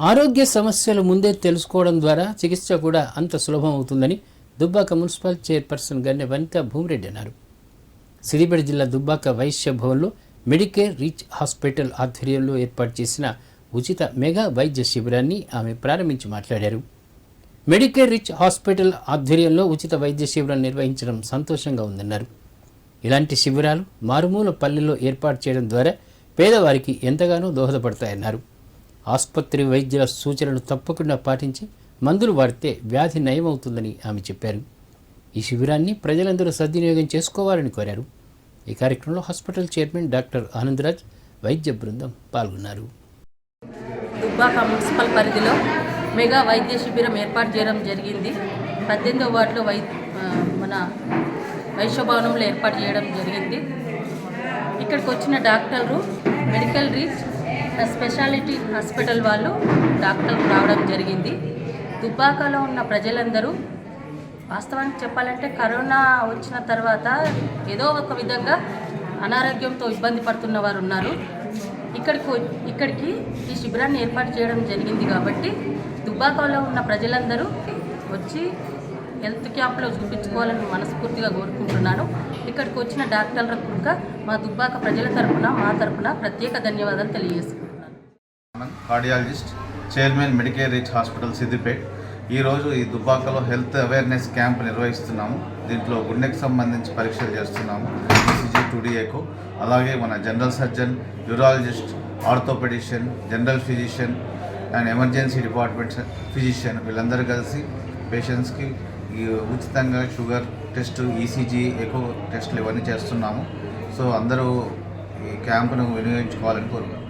ఆరోగ్య సమస్యలు ముందే తెలుసుకోవడం ద్వారా చికిత్స కూడా అంత సులభం అవుతుందని దుబ్బాక మున్సిపల్ చైర్పర్సన్ గన్నె వనిత భూమిరెడ్డి అన్నారు. సిద్దిపేట జిల్లా దుబ్బాక వైశ్య భవన్లో మెడికేర్ రీచ్ హాస్పిటల్ ఆధ్వర్యంలో ఏర్పాటు చేసిన ఉచిత మెగా వైద్య శిబిరాన్ని ఆమె ప్రారంభించి మాట్లాడారు. మెడికేర్ రిచ్ హాస్పిటల్ ఆధ్వర్యంలో ఉచిత వైద్య శిబిరం నిర్వహించడం సంతోషంగా ఉందన్నారు. ఇలాంటి శిబిరాలు మారుమూల పల్లెల్లో ఏర్పాటు చేయడం ద్వారా పేదవారికి ఎంతగానో దోహదపడతాయన్నారు. ఆసుపత్రి వైద్యుల సూచనలు తప్పకుండా పాటించి మందులు వాడితే వ్యాధి నయమవుతుందని ఆమె చెప్పారు. ఈ శిబిరాన్ని ప్రజలందరూ సద్వినియోగం చేసుకోవాలని కోరారు. ఈ కార్యక్రమంలో హాస్పిటల్ చైర్మన్ డాక్టర్ ఆనందరాజ్ వైద్య బృందం పాల్గొన్నారు. దుబ్బాక మున్సిపల్ పరిధిలో మెగా వైద్య శిబిరం ఏర్పాటు చేయడం జరిగింది. పద్దెనిమిదో వార్డులో వై మన వైశ్యభవనంలో ఏర్పాటు చేయడం జరిగింది. ఇక్కడికి వచ్చిన డాక్టర్లు మెడికల్ రీచ్ స్పెషాలిటీ హాస్పిటల్ వాళ్ళు డాక్టర్లు రావడం జరిగింది. దుబ్బాకలో ఉన్న ప్రజలందరూ వాస్తవానికి చెప్పాలంటే కరోనా వచ్చిన తర్వాత ఏదో ఒక విధంగా అనారోగ్యంతో ఇబ్బంది పడుతున్న వారు ఉన్నారు. ఇక్కడికి వ- ఇక్కడికి ఈ శిబిరాన్ని ఏర్పాటు చేయడం జరిగింది కాబట్టి దుబ్బాకలో ఉన్న ప్రజలందరూ వచ్చి హెల్త్ క్యాంప్లో చూపించుకోవాలని మనస్ఫూర్తిగా కోరుకుంటున్నాను. ఇక్కడికి వచ్చిన డాక్టర్లకు కూడా మా దుబ్బాక ప్రజల తరపున మా తరపున ప్రత్యేక ధన్యవాదాలు తెలియజేసుకుంటున్నాను Anand, cardiologist chairman Medicare reach hospital Siddipet ఈరోజు ఈ దుబ్బాకలో హెల్త్ అవేర్నెస్ క్యాంప్ నిర్వహిస్తున్నాము దీంట్లో గుండెకి సంబంధించి పరీక్షలు చేస్తున్నాము ఈసీజీ టుడిఏకు అలాగే మన general surgeon urologist orthopaedician general physician and emergency department physician వీళ్ళందరూ కలిసి పేషెంట్స్కి ఉచితంగా షుగర్ టెస్ట్ ఈసీజీ ఎకో టెస్టులు ఇవన్నీ చేస్తున్నాము సో అందరూ ఈ క్యాంపును వినియోగించుకోవాలని కోరుకుంటున్నాను